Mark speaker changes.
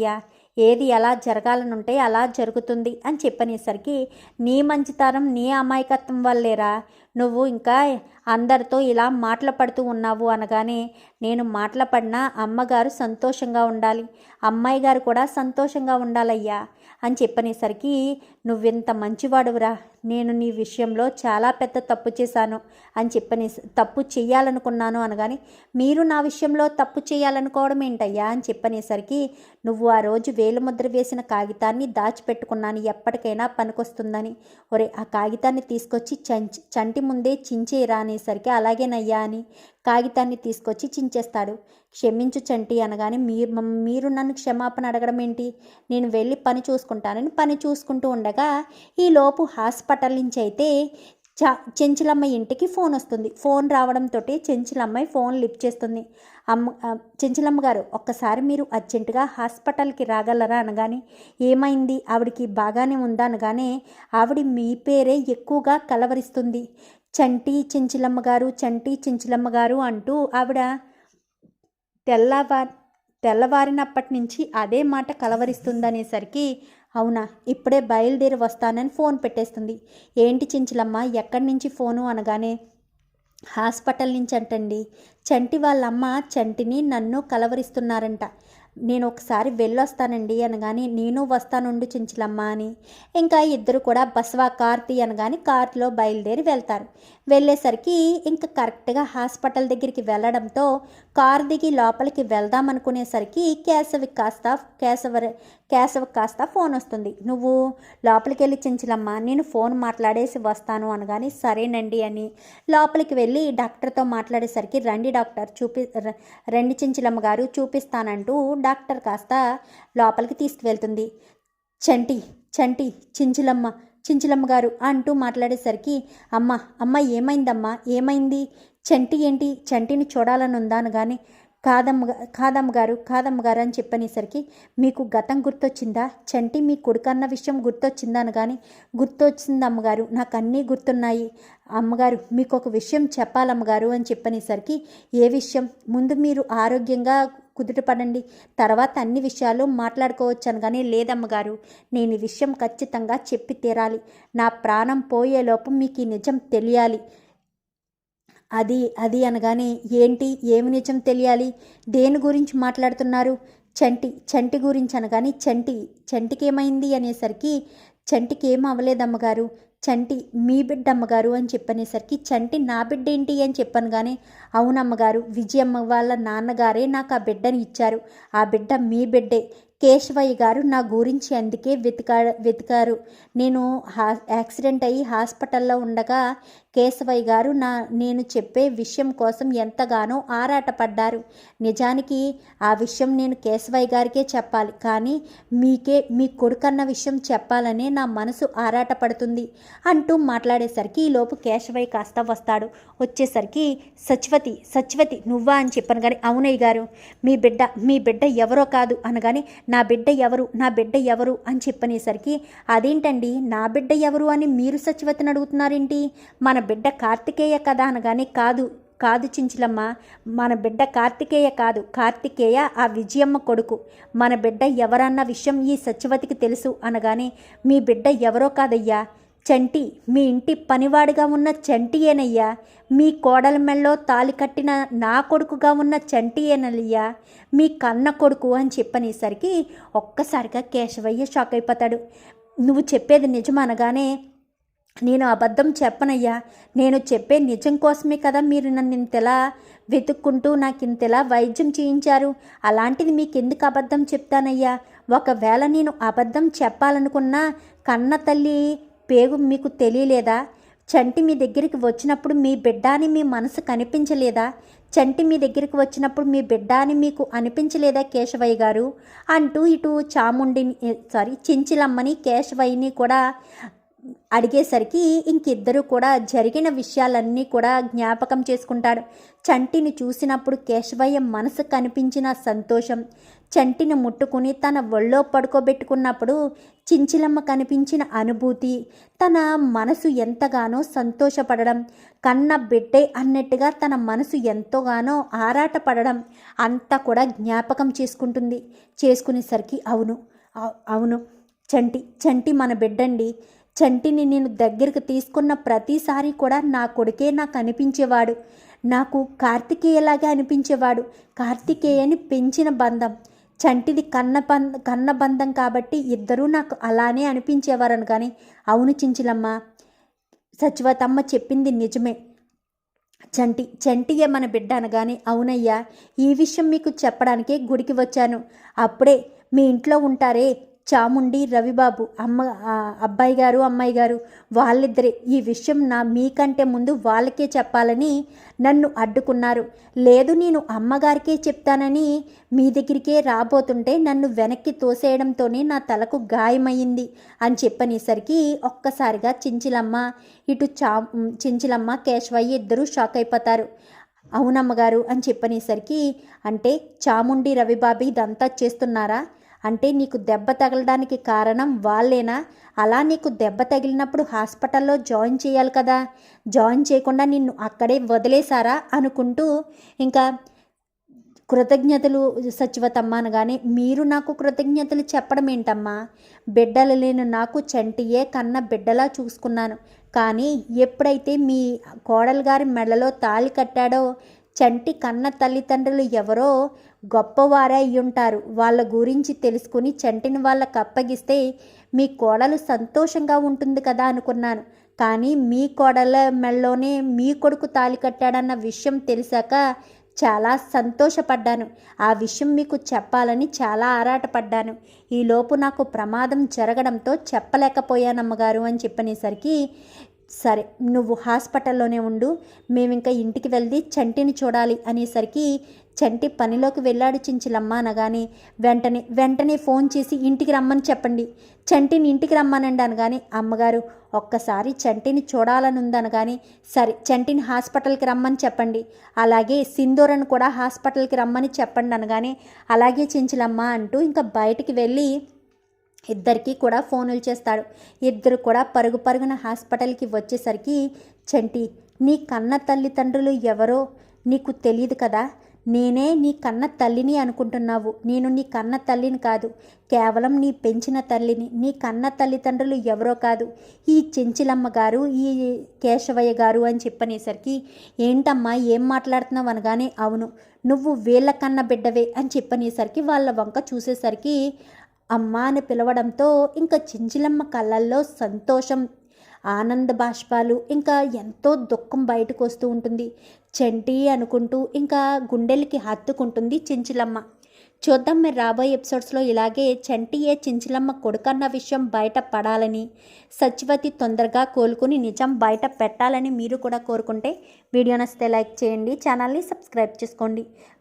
Speaker 1: అయ్యా ఏది ఎలా జరగాలనుంటే అలా జరుగుతుంది అని చెప్పనేసరికి నీ మంచితనం నీ అమాయకత్వం వల్లేరా? నువ్వు ఇంకా అందరితో ఇలా మాటలు పడుతూ ఉన్నావు అనగానే నేను మాటలు పడినా అమ్మగారు సంతోషంగా ఉండాలి. అమ్మాయి గారు కూడా సంతోషంగా ఉండాలయ్యా అని చెప్పనేసరికి నువ్వెంత మంచివాడువురా. నేను నీ విషయంలో చాలా పెద్ద తప్పు చేశాను అని చెప్పని తప్పు చేయాలనుకున్నాను అనగాని మీరు నా విషయంలో తప్పు చేయాలనుకోవడం ఏంటయ్యా? అని చెప్పనేసరికి నువ్వు ఆ రోజు వేలుముద్ర వేసిన కాగితాన్ని దాచిపెట్టుకున్నాను. ఎప్పటికైనా పనికొస్తుందని. ఒరే ఆ కాగితాన్ని తీసుకొచ్చి చంచి చంటి ముందే చించే రానేసరికి అలాగేనయ్యా అని కాగితాన్ని తీసుకొచ్చి చించేస్తాడు. క్షమించు చంటి అనగానే మీరు మీరు నన్ను క్షమాపణ అడగడం ఏంటి? నేను వెళ్ళి పని చూసుకుంటానని పని చూసుకుంటూ ఉండగా ఈ లోపు హాస్పిటల్ నుంచి అయితే చ చెంచులమ్మ ఇంటికి ఫోన్ వస్తుంది. ఫోన్ రావడంతో చెంచులమ్మాయి ఫోన్ లిఫ్ట్ చేస్తుంది. అమ్మ చెంచులమ్మ గారు ఒక్కసారి మీరు అర్జెంటుగా హాస్పిటల్కి రాగలరా అనగానే ఏమైంది? ఆవిడికి బాగానే ఉందా అనగానే ఆవిడ మీ పేరే ఎక్కువగా కలవరిస్తుంది. చంటి చెంచులమ్మ గారు చంటి చెంచులమ్మ గారు అంటూ ఆవిడ తెల్లవారి తెల్లవారినప్పటి నుంచి అదే మాట కలవరిస్తుందనేసరికి అవునా? ఇప్పుడే బయలుదేరి వస్తానని ఫోన్ పెట్టేస్తుంది. ఏంటి చించలమ్మ ఎక్కడి నుంచి ఫోను అనగానే హాస్పిటల్ నుంచి అంటండి చంటి వాళ్ళమ్మ చంటిని నన్ను కలవరిస్తున్నారంట. నేను ఒకసారి వెళ్ళొస్తానండి అనగాని నేను వస్తానుండు చించలమ్మ అని. ఇంకా ఇద్దరు కూడా బస్వా కార్తీ అనగాని కార్లో బయలుదేరి వెళ్తారు. వెళ్ళేసరికి ఇంకా కరెక్ట్గా హాస్పిటల్ దగ్గరికి వెళ్ళడంతో కార్ దిగి లోపలికి వెళ్దాం అనుకునేసరికి కేశవి కాస్త కేశవ కేశవ కాస్త ఫోన్ వస్తుంది. నువ్వు లోపలికి వెళ్ళి చించలమ్మ నేను ఫోన్ మాట్లాడేసి వస్తాను అనగాని సరేనండి అని. లోపలికి వెళ్ళి డాక్టర్తో మాట్లాడేసరికి రండి డాక్టర్ చూపి రండి చించలమ్మ గారు చూపిస్తానంటూ డాక్టర్ కాస్త లోపలికి తీసుకువెళ్తుంది. చంటి చంటి చించులమ్మ చించులమ్మ గారు అంటూ మాట్లాడేసరికి అమ్మ అమ్మ ఏమైందమ్మా? ఏమైంది? చంటి ఏంటి? చంటిని చూడాలని ఉందాను కానీ కాదమ్మ కాదమ్మ గారు కాదమ్మ గారు అని చెప్పనేసరికి మీకు గతం గుర్తొచ్చిందా? చంటి మీ కొడుకన్న విషయం గుర్తొచ్చిందా కానీ గుర్తొచ్చింది అమ్మగారు నాకు అన్నీ గుర్తున్నాయి. అమ్మగారు మీకు ఒక విషయం చెప్పాలమ్మగారు అని చెప్పనేసరికి ఏ విషయం? ముందు మీరు ఆరోగ్యంగా కుదుటపడండి తర్వాత అన్ని విషయాలు మాట్లాడుకోవచ్చాను కానీ లేదమ్మగారు నేను ఈ విషయం ఖచ్చితంగా చెప్పి తీరాలి. నా ప్రాణం పోయేలోపు మీకు ఈ నిజం తెలియాలి. అది అది అనగానే ఏంటి ఏమి నిజం తెలియాలి? దేని గురించి మాట్లాడుతున్నారు? చంటి చంటి గురించి అనగానే చంటి చంటికి ఏమైంది అనేసరికి చంటికి ఏం అవ్వలేదమ్మగారు. చంటి మీ బిడ్డ అమ్మగారు అని చెప్పనేసరికి చంటి నా బిడ్డ ఏంటి అని చెప్పాను కానీ అవునమ్మగారు విజయమ్మ వాళ్ళ నాన్నగారే నాకు ఆ బిడ్డని ఇచ్చారు. ఆ బిడ్డ మీ బిడ్డే. కేశవయ్య గారు నా గురించి అందుకే వెతికా వెతికారు. నేను హా యాక్సిడెంట్ అయ్యి హాస్పిటల్లో ఉండగా కేశవయ్య గారు నా నేను చెప్పే విషయం కోసం ఎంతగానో ఆరాటపడ్డారు. నిజానికి ఆ విషయం నేను కేశవయ్య గారికే చెప్పాలి. కానీ మీకే మీ కొడుకన్న విషయం చెప్పాలనే నా మనసు ఆరాటపడుతుంది. అంటూ మాట్లాడేసరికి ఈలోపు కేశవయ్య కాస్త వస్తాడు. వచ్చేసరికి సచివతి సచివతి నువ్వా అని చెప్పాను కానీ అవునయ్య గారు మీ బిడ్డ మీ బిడ్డ ఎవరో కాదు అనగానే నా బిడ్డ ఎవరు నా బిడ్డ ఎవరు అని చెప్పనేసరికి అదేంటండి నా బిడ్డ ఎవరు అని మీరు సచివతిని అడుగుతున్నారేంటి? మన బిడ్డ కార్తికేయ కదా అనగానే కాదు కాదు చించులమ్మ మన బిడ్డ కార్తికేయ కాదు కార్తికేయ ఆ విజయమ్మ కొడుకు. మన బిడ్డ ఎవరన్న విషయం ఈ సత్యవతికి తెలుసు అనగానే మీ బిడ్డ ఎవరో కాదయ్యా చంటి మీ ఇంటి పనివాడిగా ఉన్న చంటియేనయ్యా. మీ కోడల మెళ్ళో తాలి కట్టిన నా కొడుకుగా ఉన్న చంటియేనయ్యా. మీ కన్న కొడుకు అని చెప్పనేసరికి ఒక్కసారిగా కేశవయ్య షాక్ అయిపోతాడు. నువ్వు చెప్పేది నిజం అనగానే నేను అబద్ధం చెప్పనయ్యా. నేను చెప్పే నిజం కోసమే కదా మీరు నన్ను ఇంతలా వెతుక్కుంటూ నాకు ఇంతలా వైద్యం చేయించారు. అలాంటిది మీకు ఎందుకు అబద్ధం చెప్తానయ్యా? ఒకవేళ నేను అబద్ధం చెప్పాలనుకున్నా కన్న తల్లి పేగు మీకు తెలియలేదా? చంటి మీ దగ్గరికి వచ్చినప్పుడు మీ బిడ్డ అని మీ మనసు కనిపించలేదా? చంటి మీ దగ్గరికి వచ్చినప్పుడు మీ బిడ్డ అని మీకు అనిపించలేదా కేశవయ్య గారు? అంటూ ఇటు చాముండిని సారీ చించిలమ్మని కేశవయ్యని కూడా అడిగేసరికి ఇంకిద్దరూ కూడా జరిగిన విషయాలన్నీ కూడా జ్ఞాపకం చేసుకుంటాడు చంటిని చూసినప్పుడు కేశవయ్య మనసు కనిపించిన సంతోషం. చంటిని ముట్టుకుని తన ఒళ్ళో పడుకోబెట్టుకున్నప్పుడు చించిలమ్మ కనిపించిన అనుభూతి. తన మనసు ఎంతగానో సంతోషపడడం. కన్న బిడ్డే అన్నట్టుగా తన మనసు ఎంతోగానో ఆరాటపడడం అంతా కూడా జ్ఞాపకం చేసుకుంటుంది. చేసుకునేసరికి అవును. అవును. చంటి చంటి మన బిడ్డండి. చంటిని నేను దగ్గరకు తీసుకున్న ప్రతిసారి కూడా నా కొడుకే నాకు అనిపించేవాడు. నాకు కార్తికేయలాగా అనిపించేవాడు. కార్తికేయని పెంచిన బంధం. చంటిది కన్న బంధ కన్న బంధం కాబట్టి ఇద్దరూ నాకు అలానే అనిపించేవారని కానీ అవును చించిలమ్మ సచివతమ్మ చెప్పింది నిజమే. చంటి చంటియే మన బిడ్డ అనగానే అవునయ్యా ఈ విషయం మీకు చెప్పడానికే గుడికి వచ్చాను. అప్పుడే మీ ఇంట్లో ఉంటారే చాముండి రవిబాబు అమ్మ అబ్బాయి గారు అమ్మాయి గారు వాళ్ళిద్దరే. ఈ విషయం నా మీకంటే ముందు వాళ్ళకే చెప్పాలని నన్ను అడ్డుకున్నారు. లేదు నేను అమ్మగారికే చెప్తానని మీ దగ్గరికే రాబోతుంటే నన్ను వెనక్కి తోసేయడంతోనే నా తలకు గాయమైంది అని చెప్పనేసరికి ఒక్కసారిగా చించిలమ్మ ఇటు చా చించిలమ్మ కేశవయ్య ఇద్దరూ షాక్ అయిపోతారు. అవునమ్మగారు అని చెప్పనేసరికి అంటే చాముండి రవిబాబు ఇదంతా చేస్తున్నారా? అంటే నీకు దెబ్బ తగలడానికి కారణం వాళ్ళేనా? అలా నీకు దెబ్బ తగిలినప్పుడు హాస్పిటల్లో జాయిన్ చేయాలి కదా. జాయిన్ చేయకుండా నిన్ను అక్కడే వదిలేశారా? అనుకుంటూ ఇంకా కృతజ్ఞతలు సచివతమ్మ అనగానే మీరు నాకు కృతజ్ఞతలు చెప్పడం ఏంటమ్మా? బిడ్డలు లేని నాకు చంటియే కన్న బిడ్డలా చూసుకున్నాను. కానీ ఎప్పుడైతే మీ కోడలు గారి మెడలో తాళి కట్టాడో చంటి కన్న తల్లిదండ్రులు ఎవరో గొప్పవారే ఉంటారు వాళ్ళ గురించి తెలుసుకుని చంటిని వాళ్ళకి అప్పగిస్తే మీ కోడలు సంతోషంగా ఉంటుంది కదా అనుకున్నాను. కానీ మీ కోడల మెడలోనే మీ కొడుకు తాళి కట్టాడన్న విషయం తెలిసాక చాలా సంతోషపడ్డాను. ఆ విషయం మీకు చెప్పాలని చాలా ఆరాటపడ్డాను. ఈలోపు నాకు ప్రమాదం జరగడంతో చెప్పలేకపోయానమ్మగారు అని చెప్పనేసరికి సరే నువ్వు హాస్పిటల్లోనే ఉండు మేము ఇంకా ఇంటికి వెళ్ళి చంటిని చూడాలి అనేసరికి చంటి పనిలోకి వెళ్ళాడు చించిలమ్మ అనగానే వెంటనే వెంటనే ఫోన్ చేసి ఇంటికి రమ్మని చెప్పండి. చంటిని ఇంటికి రమ్మనండి అనగానే అమ్మగారు ఒక్కసారి చంటిని చూడాలనుందనగానే సరే చంటిని హాస్పిటల్కి రమ్మని చెప్పండి. అలాగే సింధూరను కూడా హాస్పిటల్కి రమ్మని చెప్పండి అనగానే అలాగే చించిలమ్మ అంటూ ఇంకా బయటికి వెళ్ళి ఇద్దరికీ కూడా ఫోనులు చేస్తాడు. ఇద్దరు కూడా పరుగు పరుగున హాస్పిటల్కి వచ్చేసరికి చంటి నీ కన్న తల్లిదండ్రులు ఎవరో నీకు తెలియదు కదా? నేనే నీ కన్న తల్లిని అనుకుంటున్నావు. నేను నీ కన్న తల్లిని కాదు. కేవలం నీ పెంచిన తల్లిని. నీ కన్న తల్లిదండ్రులు ఎవరో కాదు. ఈ చెంచిలమ్మ గారు ఈ కేశవయ్య గారు అని చెప్పనేసరికి ఏంటమ్మా ఏం మాట్లాడుతున్నావు? అనగానే అవును నువ్వు వీళ్ళ కన్న బిడ్డవే అని చెప్పనేసరికి వాళ్ళ వంక చూసేసరికి అమ్మ అని పిలవడంతో ఇంకా చించిలమ్మ కళ్ళల్లో సంతోషం ఆనంద బాష్పాలు ఇంకా ఎంతో దుఃఖం బయటకు వస్తూ ఉంటుంది. చంటి అనుకుంటూ ఇంకా గుండెలకి హత్తుకుంటుంది చించిలమ్మ. చూద్దాం మీరు రాబోయే ఎపిసోడ్స్లో ఇలాగే చంటియే చించిలమ్మ కొడుకన్న విషయం బయట పడాలని సచివతి తొందరగా కోలుకుని నిజం బయట పెట్టాలని మీరు కూడా కోరుకుంటే వీడియో నచ్చితే లైక్ చేయండి ఛానల్ని సబ్స్క్రైబ్ చేసుకోండి.